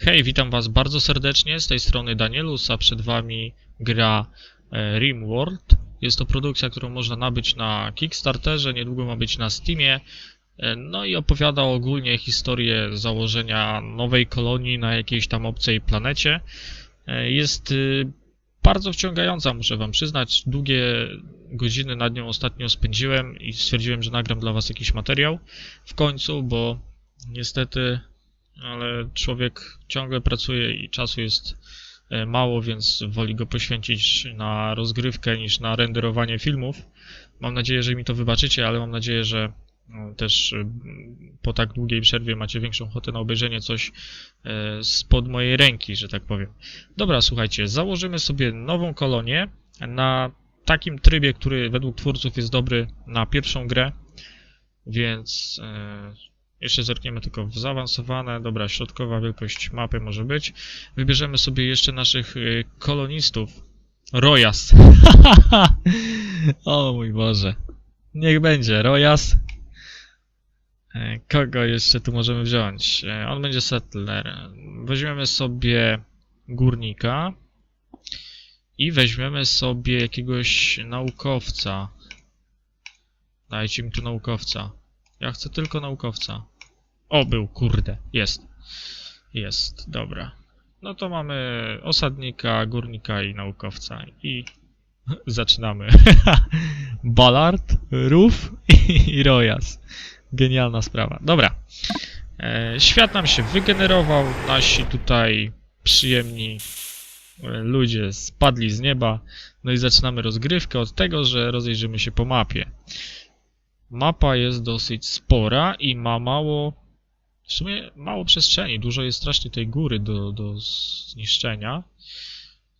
Hej, witam was bardzo serdecznie, z tej strony Danielus, a przed wami gra e, RimWorld. Jest to produkcja, którą można nabyć na Kickstarterze, niedługo ma być na Steamie. E, No i opowiada ogólnie historię założenia nowej kolonii na jakiejś tam obcej planecie. E, Jest y, bardzo wciągająca, muszę wam przyznać. Długie godziny nad nią ostatnio spędziłem i stwierdziłem, że nagram dla was jakiś materiał w końcu, bo niestety ale człowiek ciągle pracuje i czasu jest e, mało, więc woli go poświęcić na rozgrywkę niż na renderowanie filmów. Mam nadzieję, że mi to wybaczycie, ale mam nadzieję, że no, też e, po tak długiej przerwie macie większą ochotę na obejrzenie coś e, spod mojej ręki, że tak powiem. Dobra, słuchajcie, założymy sobie nową kolonię na takim trybie, który według twórców jest dobry na pierwszą grę, więc jeszcze zerkniemy tylko w zaawansowane. Dobra, środkowa wielkość mapy może być. Wybierzemy sobie jeszcze naszych y, kolonistów. Rojas. o mój Boże. Niech będzie Rojas. E, Kogo jeszcze tu możemy wziąć? E, On będzie settler. Weźmiemy sobie górnika. I weźmiemy sobie jakiegoś naukowca. Dajcie mi tu naukowca. Ja chcę tylko naukowca. O, był, kurde. Jest. Jest, dobra. No to mamy osadnika, górnika i naukowca. I zaczynamy. Ballard, Ruf i Rojas. Genialna sprawa. Dobra. E, świat nam się wygenerował. Nasi tutaj przyjemni e, ludzie spadli z nieba. No i zaczynamy rozgrywkę od tego, że rozejrzymy się po mapie. Mapa jest dosyć spora i ma mało, w sumie mało przestrzeni. Dużo jest strasznie tej góry do, do zniszczenia.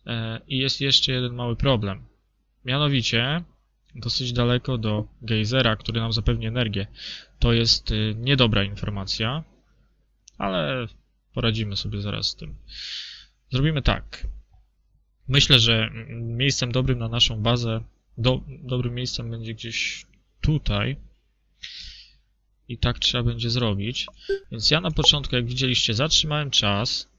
E, I jest jeszcze jeden mały problem. Mianowicie, dosyć daleko do gejzera, który nam zapewni energię. To jest y, niedobra informacja, ale poradzimy sobie zaraz z tym. Zrobimy tak. Myślę, że miejscem dobrym na naszą bazę, do, dobrym miejscem będzie gdzieś tutaj. I tak trzeba będzie zrobić. Więc ja na początku, jak widzieliście, zatrzymałem czas.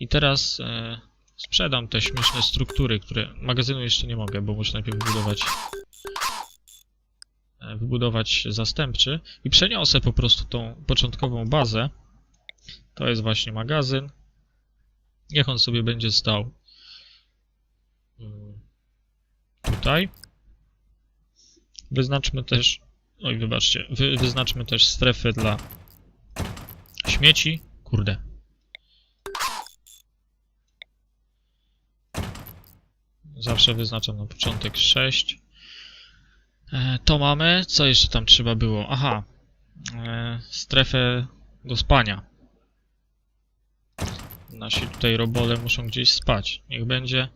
I teraz e, sprzedam te śmieszne struktury, które... Magazynu jeszcze nie mogę, bo muszę najpierw wybudować... E, wybudować zastępczy. I przeniosę po prostu tą początkową bazę. To jest właśnie magazyn. Niech on sobie będzie stał mm, tutaj. Wyznaczmy też, oj wybaczcie, wy, wyznaczmy też strefy dla śmieci. Kurde. Zawsze wyznaczam na początek 6. E, to mamy. Co jeszcze tam trzeba było? Aha. E, strefę do spania. Nasi tutaj robole muszą gdzieś spać. Niech będzie.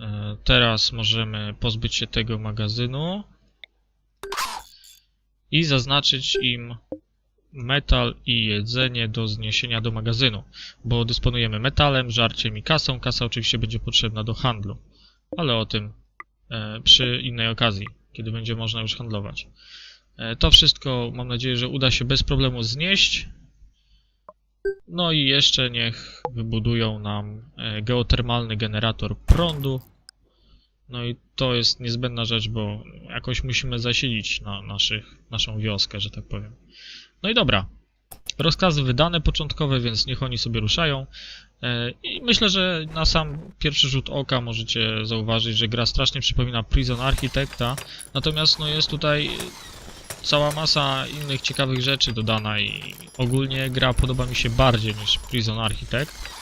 E, teraz możemy pozbyć się tego magazynu i zaznaczyć im metal i jedzenie do zniesienia do magazynu, bo dysponujemy metalem, żarciem i kasą. Kasa oczywiście będzie potrzebna do handlu, ale o tym e, przy innej okazji, kiedy będzie można już handlować. E, to wszystko mam nadzieję, że uda się bez problemu znieść. No i jeszcze niech wybudują nam e, geotermalny generator prądu. No i to jest niezbędna rzecz, bo jakoś musimy zasilić na naszych, naszą wioskę, że tak powiem. No i dobra. Rozkazy wydane początkowe, więc niech oni sobie ruszają. E, I myślę, że na sam pierwszy rzut oka możecie zauważyć, że gra strasznie przypomina Prison Architecta. Natomiast no jest tutaj cała masa innych ciekawych rzeczy dodana i ogólnie gra podoba mi się bardziej niż Prison Architect.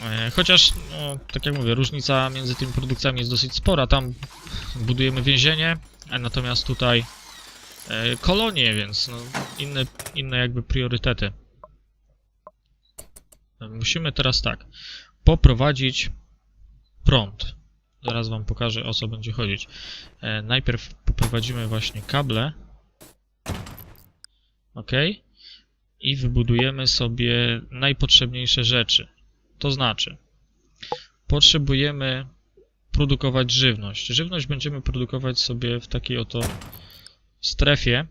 E, Chociaż, no, tak jak mówię, różnica między tymi produkcjami jest dosyć spora. Tam budujemy więzienie, natomiast tutaj e, kolonie, więc no, inne, inne jakby priorytety. E, Musimy teraz tak, poprowadzić prąd. Zaraz wam pokażę o co będzie chodzić. Najpierw poprowadzimy właśnie kable. Ok. I wybudujemy sobie najpotrzebniejsze rzeczy. To znaczy, potrzebujemy produkować żywność. Żywność będziemy produkować sobie w takiej oto strefie,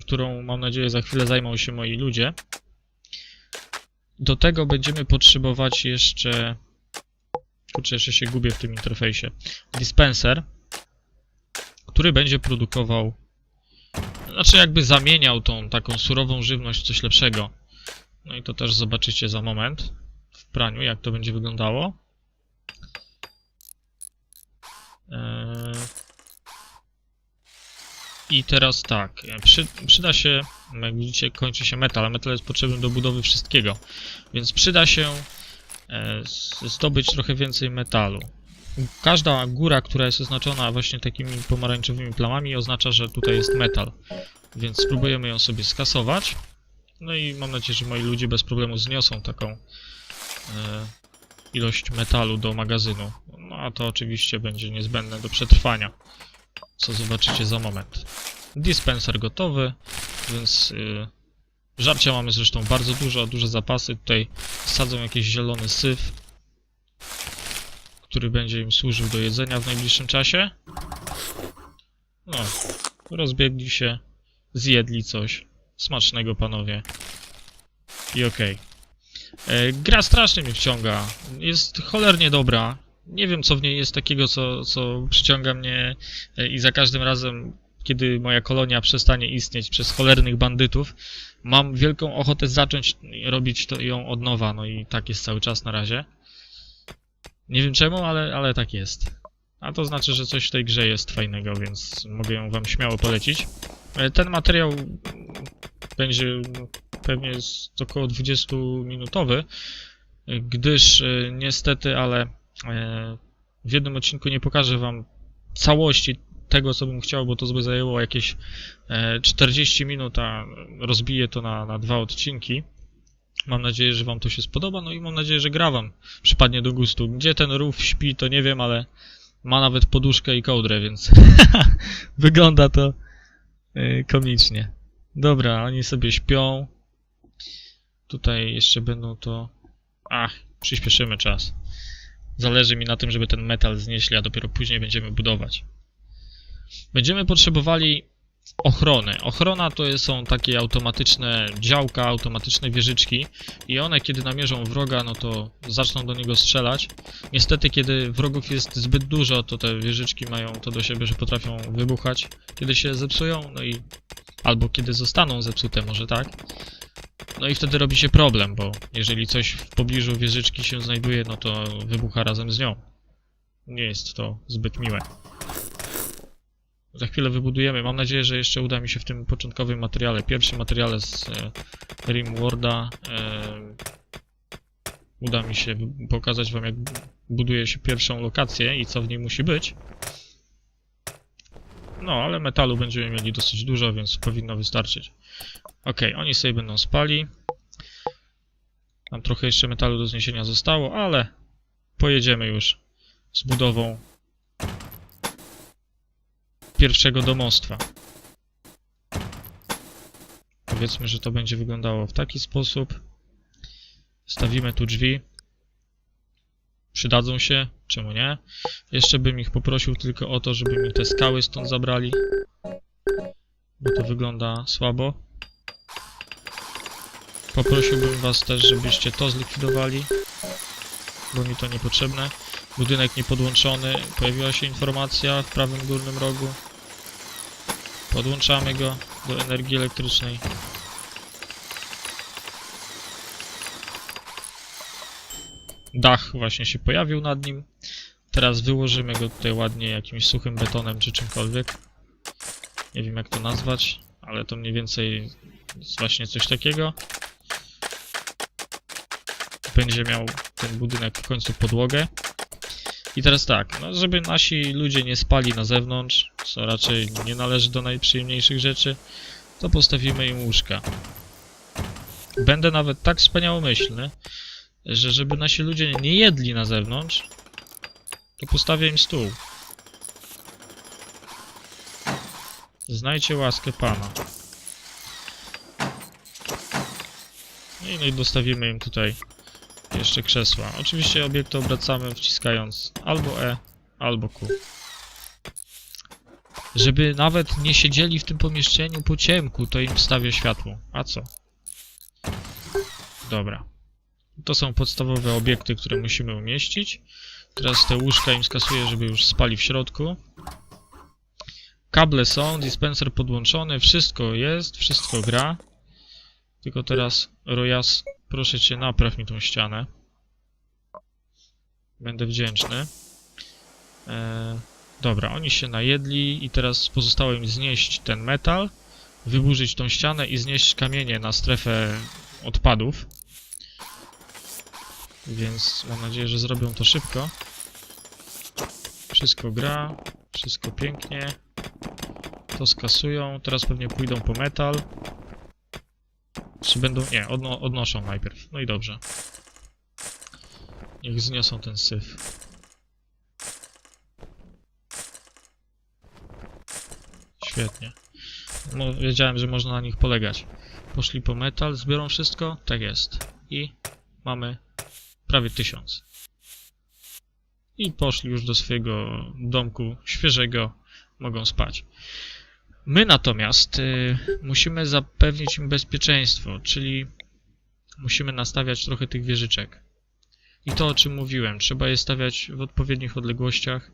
którą mam nadzieję za chwilę zajmą się moi ludzie. Do tego będziemy potrzebować jeszcze... Kurczę, jeszcze się gubię w tym interfejsie. Dispenser, który będzie produkował... Znaczy jakby zamieniał tą taką surową żywność w coś lepszego. No i to też zobaczycie za moment praniu, jak to będzie wyglądało. Eee... I teraz tak, e, przy, przyda się, jak widzicie, kończy się metal, a metal jest potrzebny do budowy wszystkiego, więc przyda się e, zdobyć trochę więcej metalu. Każda góra, która jest oznaczona właśnie takimi pomarańczowymi plamami, oznacza, że tutaj jest metal, więc spróbujemy ją sobie skasować. No i mam nadzieję, że moi ludzie bez problemu zniosą taką e, ilość metalu do magazynu. No a to oczywiście będzie niezbędne do przetrwania co zobaczycie za moment. Dispenser gotowy, więc yy, żarcia mamy zresztą bardzo dużo, duże zapasy. Tutaj sadzą jakiś zielony syf, który będzie im służył do jedzenia w najbliższym czasie. No, rozbiegli się, zjedli coś. Smacznego, panowie. I okej. E, Gra strasznie mnie wciąga. Jest cholernie dobra. Nie wiem, co w niej jest takiego, co, co przyciąga mnie e, i za każdym razem, kiedy moja kolonia przestanie istnieć przez cholernych bandytów, mam wielką ochotę zacząć robić to, ją od nowa, no i tak jest cały czas na razie. Nie wiem czemu, ale, ale tak jest. A to znaczy, że coś w tej grze jest fajnego, więc mogę ją wam śmiało polecić. E, Ten materiał będzie pewnie z około 20-minutowy, gdyż e, niestety, ale e, w jednym odcinku nie pokażę wam całości tego, co bym chciał, bo to by zajęło jakieś e, 40 minut, a rozbiję to na, na dwa odcinki. Mam nadzieję, że wam to się spodoba, no i mam nadzieję, że gra wam przypadnie do gustu. Gdzie ten rów śpi, to nie wiem, ale ma nawet poduszkę i kołdrę, więc wygląda to e, komicznie. Dobra, oni sobie śpią. Tutaj jeszcze będą to... Ach, przyspieszymy czas. Zależy mi na tym, żeby ten metal znieśli, a dopiero później będziemy budować. Będziemy potrzebowali ochrony. Ochrona to są takie automatyczne działka, automatyczne wieżyczki i one kiedy namierzą wroga, no to zaczną do niego strzelać. Niestety kiedy wrogów jest zbyt dużo, to te wieżyczki mają to do siebie, że potrafią wybuchać, kiedy się zepsują, no i albo kiedy zostaną zepsute, może tak. No i wtedy robi się problem, bo jeżeli coś w pobliżu wieżyczki się znajduje, no to wybucha razem z nią. Nie jest to zbyt miłe. Za chwilę wybudujemy. Mam nadzieję, że jeszcze uda mi się w tym początkowym materiale, pierwszym materiale z e, Rimworlda, e, uda mi się pokazać wam, jak buduje się pierwszą lokację i co w niej musi być. No, ale metalu będziemy mieli dosyć dużo, więc powinno wystarczyć. Ok, oni sobie będą spali. Nam trochę jeszcze metalu do zniesienia zostało, ale pojedziemy już z budową pierwszego domostwa. Powiedzmy, że to będzie wyglądało w taki sposób. Stawimy tu drzwi. Przydadzą się, czemu nie? Jeszcze bym ich poprosił tylko o to, żeby mi te skały stąd zabrali. Bo to wygląda słabo. Poprosiłbym was też, żebyście to zlikwidowali. Bo mi to niepotrzebne. Budynek niepodłączony. Pojawiła się informacja w prawym górnym rogu. Podłączamy go do energii elektrycznej. Dach właśnie się pojawił nad nim. Teraz wyłożymy go tutaj ładnie jakimś suchym betonem czy czymkolwiek. Nie wiem jak to nazwać, ale to mniej więcej jest właśnie coś takiego. Będzie miał ten budynek w końcu podłogę. I teraz tak, no żeby nasi ludzie nie spali na zewnątrz, co raczej nie należy do najprzyjemniejszych rzeczy, to postawimy im łóżka. Będę nawet tak wspaniałomyślny, że żeby nasi ludzie nie jedli na zewnątrz, to postawię im stół. Znajdźcie łaskę Pana. I, no i dostawimy im tutaj jeszcze krzesła. Oczywiście obiekt obracamy wciskając albo E, albo Q. Żeby nawet nie siedzieli w tym pomieszczeniu po ciemku, to im wstawię światło. A co? Dobra. To są podstawowe obiekty, które musimy umieścić. Teraz te łóżka im skasuję, żeby już spali w środku. Kable są, dispenser podłączony, wszystko jest, wszystko gra. Tylko teraz, Rojas, proszę cię, napraw mi tą ścianę. Będę wdzięczny. Eee, dobra, oni się najedli i teraz pozostało im znieść ten metal, wyburzyć tą ścianę i znieść kamienie na strefę odpadów. Więc mam nadzieję, że zrobią to szybko. Wszystko gra, wszystko pięknie. To skasują, teraz pewnie pójdą po metal. Czy będą... Nie, odno odnoszą najpierw. No i dobrze. Niech zniosą ten syf. Świetnie. Wiedziałem, że można na nich polegać. Poszli po metal, zbiorą wszystko? Tak jest. I mamy prawie tysiąc. I poszli już do swojego domku świeżego, mogą spać. My natomiast y, musimy zapewnić im bezpieczeństwo, czyli musimy nastawiać trochę tych wieżyczek. I to o czym mówiłem, trzeba je stawiać w odpowiednich odległościach,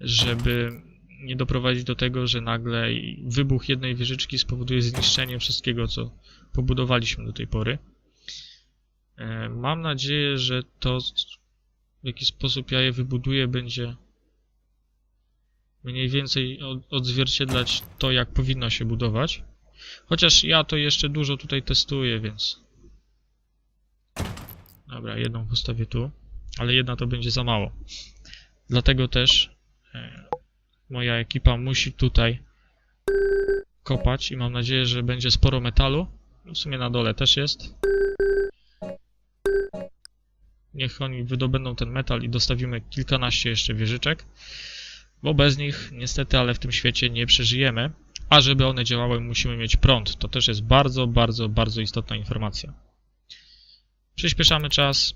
żeby nie doprowadzić do tego, że nagle wybuch jednej wieżyczki spowoduje zniszczenie wszystkiego, co pobudowaliśmy do tej pory. E, Mam nadzieję, że to, w jaki sposób ja je wybuduję, będzie mniej więcej od- odzwierciedlać to, jak powinno się budować. Chociaż ja to jeszcze dużo tutaj testuję, więc... Dobra, jedną postawię tu, ale jedna to będzie za mało. Dlatego też e, moja ekipa musi tutaj kopać i mam nadzieję, że będzie sporo metalu. W sumie na dole też jest. Niech oni wydobędą ten metal i dostawimy kilkanaście jeszcze wieżyczek, bo bez nich niestety, ale w tym świecie nie przeżyjemy. A żeby one działały, musimy mieć prąd. To też jest bardzo, bardzo, bardzo istotna informacja. Przyspieszamy czas.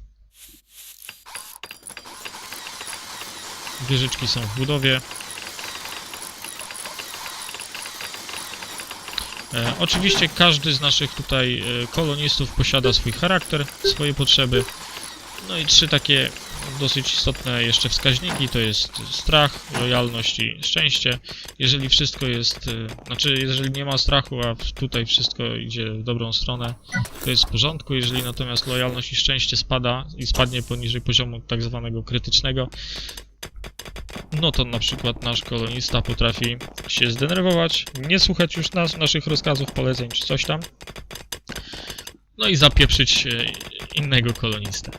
Wieżyczki są w budowie. E, oczywiście każdy z naszych tutaj e, kolonistów posiada swój charakter, swoje potrzeby. No i trzy takie dosyć istotne jeszcze wskaźniki to jest strach, lojalność i szczęście. Jeżeli wszystko jest, e, znaczy jeżeli nie ma strachu, a tutaj wszystko idzie w dobrą stronę, to jest w porządku. Jeżeli natomiast lojalność i szczęście spada i spadnie poniżej poziomu tak zwanego krytycznego, no to na przykład nasz kolonista potrafi się zdenerwować, nie słuchać już nas, naszych rozkazów, poleceń czy coś tam. No i zapieprzyć e, innego kolonistę.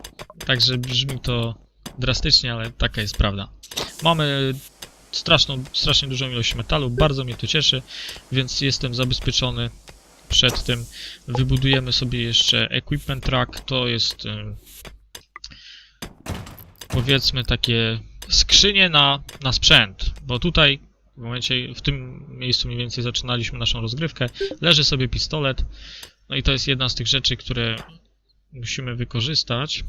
Także brzmi to drastycznie, ale taka jest prawda. Mamy straszną, strasznie dużą ilość metalu, bardzo mnie to cieszy, więc jestem zabezpieczony przed tym. Wybudujemy sobie jeszcze equipment track, to jest em, powiedzmy takie skrzynie na, na sprzęt, bo tutaj w momencie, w tym miejscu mniej więcej zaczynaliśmy naszą rozgrywkę, leży sobie pistolet, no i to jest jedna z tych rzeczy, które musimy wykorzystać,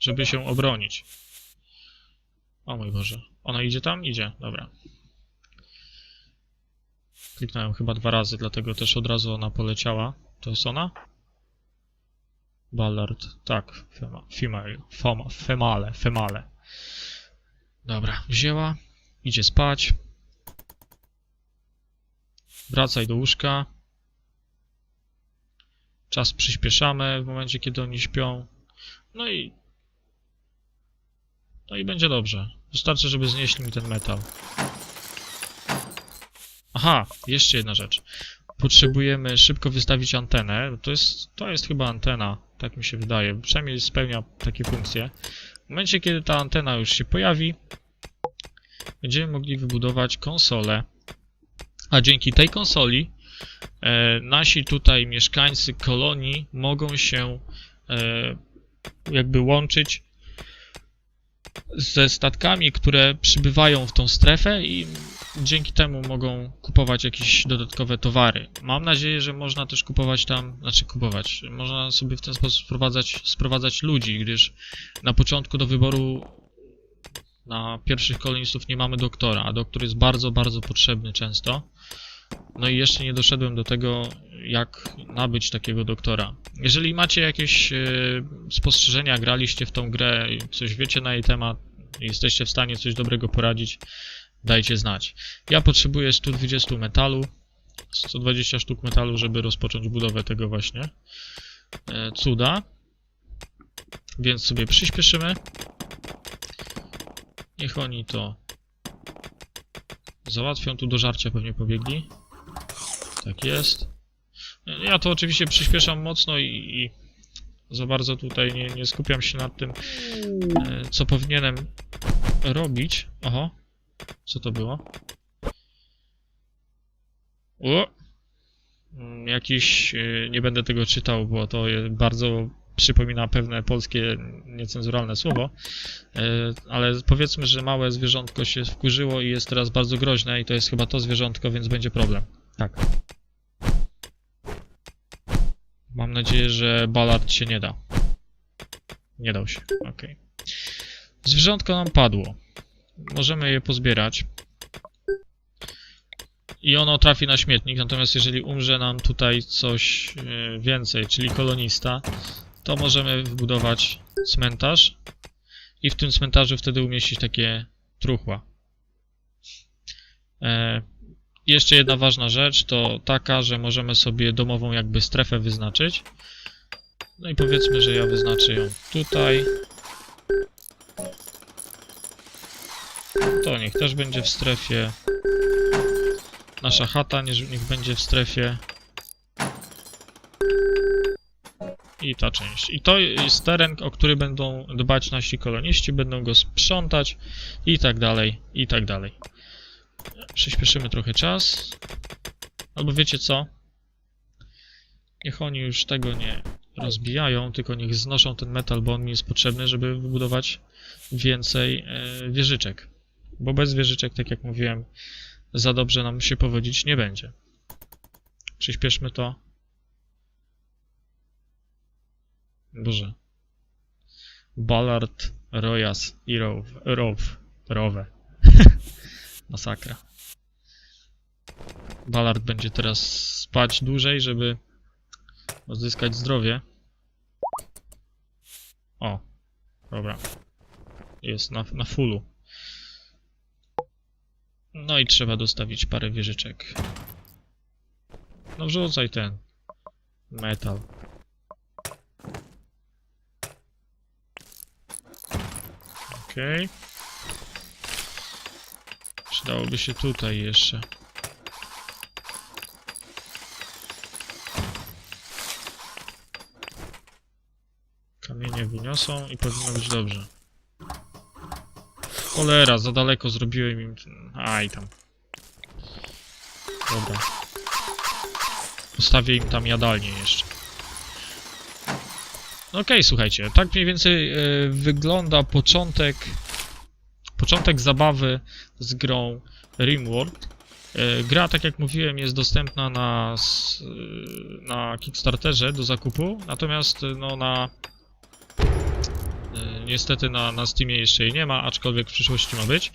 żeby się obronić. O mój Boże, ona idzie tam? Idzie, dobra. Kliknąłem chyba dwa razy, dlatego też od razu ona poleciała. To jest ona? Ballard, tak, fema, female, fema, female, female. Dobra, wzięła, idzie spać. Wracaj do łóżka. Czas przyspieszamy w momencie, kiedy oni śpią. No i... No i będzie dobrze. Wystarczy, żeby znieśli mi ten metal. Aha, jeszcze jedna rzecz. Potrzebujemy szybko wystawić antenę. To jest, to jest chyba antena, tak mi się wydaje. Przynajmniej spełnia takie funkcje. W momencie, kiedy ta antena już się pojawi, będziemy mogli wybudować konsolę. A dzięki tej konsoli nasi tutaj mieszkańcy kolonii mogą się e, jakby łączyć ze statkami, które przybywają w tą strefę i dzięki temu mogą kupować jakieś dodatkowe towary. Mam nadzieję, że można też kupować tam, znaczy kupować, można sobie w ten sposób sprowadzać, sprowadzać ludzi, gdyż na początku do wyboru na pierwszych kolonistów nie mamy doktora, a doktor jest bardzo, bardzo potrzebny często. No i jeszcze nie doszedłem do tego, jak nabyć takiego doktora. Jeżeli macie jakieś e, spostrzeżenia, graliście w tą grę, coś wiecie na jej temat, jesteście w stanie coś dobrego poradzić, dajcie znać. Ja potrzebuję 120 metalu, 120 sztuk metalu, żeby rozpocząć budowę tego właśnie e, cuda. Więc sobie przyspieszymy. Niech oni to załatwią. Tu do żarcia pewnie pobiegli. Tak jest. Ja to oczywiście przyspieszam mocno i, i za bardzo tutaj nie, nie skupiam się nad tym, e, co powinienem robić. Oho, co to było? O! Mm, Jakiś, e, nie będę tego czytał, bo to bardzo przypomina pewne polskie niecenzuralne słowo, e, ale powiedzmy, że małe zwierzątko się wkurzyło i jest teraz bardzo groźne i to jest chyba to zwierzątko, więc będzie problem. Tak. Mam nadzieję, że Ballard się nie da. Nie dał się, okej. Zwierzątko nam padło. Możemy je pozbierać. I ono trafi na śmietnik, natomiast jeżeli umrze nam tutaj coś e, więcej, czyli kolonista, to możemy wbudować cmentarz i w tym cmentarzu wtedy umieścić takie truchła. E, jeszcze jedna ważna rzecz to taka, że możemy sobie domową jakby strefę wyznaczyć. No i powiedzmy, że ja wyznaczę ją tutaj. To niech też będzie w strefie. Nasza chata niech, będzie w strefie. I ta część. I to jest teren, o który będą dbać nasi koloniści, będą go sprzątać i tak dalej, i tak dalej. Przyspieszymy trochę czas. Albo wiecie co? Niech oni już tego nie rozbijają, tylko niech znoszą ten metal, bo on mi jest potrzebny, żeby wybudować więcej e, wieżyczek. Bo bez wieżyczek, tak jak mówiłem, za dobrze nam się powodzić nie będzie. Przyspieszmy to. Boże. Ballard, Royas i Row. Row. Rowe. Masakra. Ballard będzie teraz spać dłużej, żeby odzyskać zdrowie. O, dobra. Jest na, na fullu. No i trzeba dostawić parę wieżyczek. No wrzucaj ten metal. Okej. Przydałoby się tutaj jeszcze. Kamienie wyniosą i powinno być dobrze. Cholera, za daleko zrobiłem im... Aj tam. Dobra. Postawię im tam jadalnię jeszcze. No Okej, słuchajcie, tak mniej więcej e, wygląda początek początek zabawy z grą RimWorld. E, Gra, tak jak mówiłem, jest dostępna na, e, na Kickstarterze do zakupu, natomiast e, no, na niestety na, na Steamie jeszcze jej nie ma, aczkolwiek w przyszłości ma być.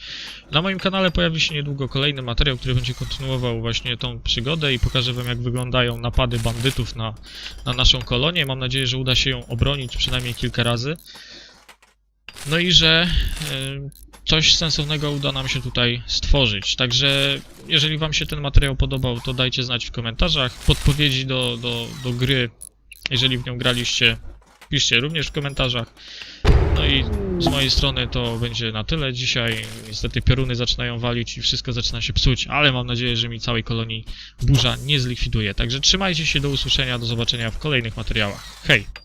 Na moim kanale pojawi się niedługo kolejny materiał, który będzie kontynuował właśnie tą przygodę i pokażę wam jak wyglądają napady bandytów na, na naszą kolonię. Mam nadzieję, że uda się ją obronić przynajmniej kilka razy. No i że coś sensownego uda nam się tutaj stworzyć. Także jeżeli Wam się ten materiał podobał, to dajcie znać w komentarzach. Podpowiedzi do, do, do gry, jeżeli w nią graliście, piszcie również w komentarzach. No i z mojej strony to będzie na tyle dzisiaj. Niestety pioruny zaczynają walić i wszystko zaczyna się psuć, ale mam nadzieję, że mi całej kolonii burza nie zlikwiduje. Także trzymajcie się, do usłyszenia, do zobaczenia w kolejnych materiałach. Hej!